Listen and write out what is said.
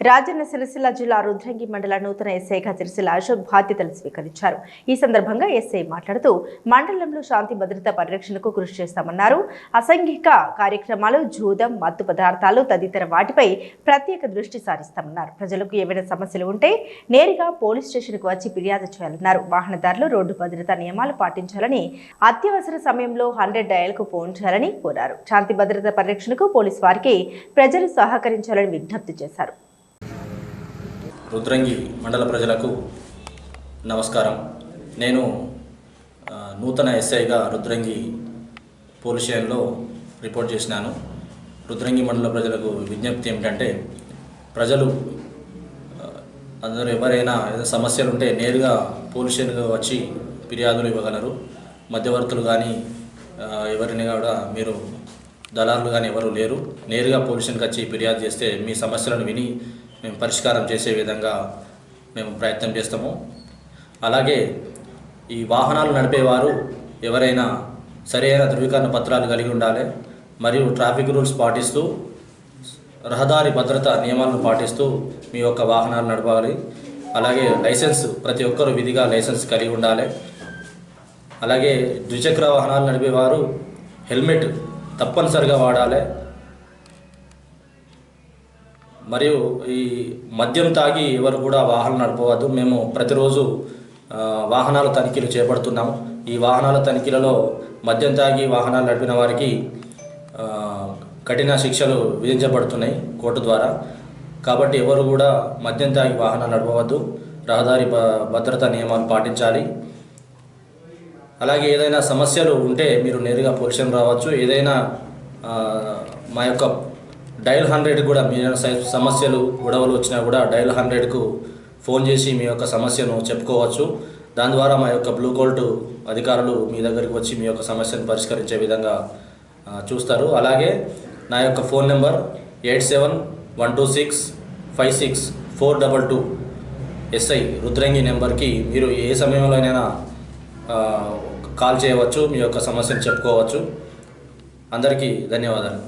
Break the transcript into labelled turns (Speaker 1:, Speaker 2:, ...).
Speaker 1: రాజన్న సిరిసిల్ల జిల్లా రుద్రంగి మండల నూతన ఎస్ఐగా సిరిసిల్ల అశోక్ బాధ్యతలు స్వీకరించారు. ఈ సందర్భంగా ఎస్ఐ మాట్లాడుతూ మండలంలో శాంతి భద్రత పరిరక్షణకు కృషి చేస్తామన్నారు. అసంఘిక కార్యక్రమాలు జూదం మత్తు పదార్థాలు తదితర వాటిపై ప్రత్యేక దృష్టి సారిస్తామన్నారు. ప్రజలకు ఏవైనా సమస్యలు ఉంటే నేరుగా పోలీస్ స్టేషన్కు వచ్చి ఫిర్యాదు చేయాలన్నారు. వాహనదారులు రోడ్డు భద్రతా నియమాలు పాటించాలని అత్యవసర సమయంలో హండ్రెడ్ డయల్కు ఫోన్ చేయాలని కోరారు. శాంతి భద్రత పరిరక్షణకు పోలీసు వారికి ప్రజలు సహకరించాలని విజ్ఞప్తి చేశారు.
Speaker 2: రుద్రంగి మండల ప్రజలకు నమస్కారం. నేను నూతన ఎస్ఐగా రుద్రంగి పోలీస్ స్టేషన్లో రిపోర్ట్ చేసినాను. రుద్రంగి మండల ప్రజలకు విజ్ఞప్తి ఏమిటంటే ప్రజలు అందరూ ఎవరైనా ఏదైనా సమస్యలు ఉంటే నేరుగా పోలీస్ స్టేషన్కి వచ్చి ఫిర్యాదులు ఇవ్వగలరు. మధ్యవర్తులు కానీ ఎవరిని కూడా మీరు దళారులు కానీ ఎవరు లేరు. నేరుగా పోలీస్ స్టేషన్కి వచ్చి ఫిర్యాదు చేస్తే మీ సమస్యలను విని మేము పరిష్కారం చేసే విధంగా మేము ప్రయత్నం చేస్తాము. అలాగే ఈ వాహనాలు నడిపేవారు ఎవరైనా సరైన ధృవీకరణ పత్రాలు కలిగి ఉండాలి మరియు ట్రాఫిక్ రూల్స్ పాటిస్తూ రహదారి భద్రత నియమాలను పాటిస్తూ మీ యొక్క వాహనాలు నడపాలి. అలాగే లైసెన్స్ ప్రతి ఒక్కరు విధిగా లైసెన్స్ కలిగి ఉండాలి. అలాగే ద్విచక్ర వాహనాలు నడిపేవారు హెల్మెట్ తప్పనిసరిగా వాడాలి. మరియు ఈ మద్యం తాగి ఎవరు కూడా వాహనం నడపవద్దు. మేము ప్రతిరోజు వాహనాల తనిఖీలు చేపడుతున్నాం ఈ వాహనాల తనిఖీలలో మద్యం తాగి వాహనాలు నడిపిన వారికి కఠిన శిక్షలు విధించబడుతున్నాయి కోర్టు ద్వారా. కాబట్టి ఎవరు కూడా మద్యం తాగి వాహనాలు నడపవద్దు. రహదారి భద్రతా నియమాలు పాటించాలి. అలాగే ఏదైనా సమస్యలు ఉంటే మీరు నేరుగా పొజిషన్ రావచ్చు. ఏదైనా మా యొక్క డయల్ హండ్రెడ్ కూడా మీ సమస్యలు గొడవలు వచ్చినా కూడా డయల్ హండ్రెడ్కు ఫోన్ చేసి మీ యొక్క సమస్యను చెప్పుకోవచ్చు. దాని ద్వారా మా యొక్క బ్లూ కోల్ట్ అధికారులు మీ దగ్గరికి వచ్చి మీ యొక్క సమస్యను పరిష్కరించే విధంగా చూస్తారు. అలాగే నా యొక్క phone number eight seven one two six five six four double two. SI Rudrangi నెంబర్కి మీరు ఏ సమయంలోనైనా కాల్ చేయవచ్చు మీ యొక్క సమస్యను చెప్పుకోవచ్చు. అందరికీ ధన్యవాదాలు.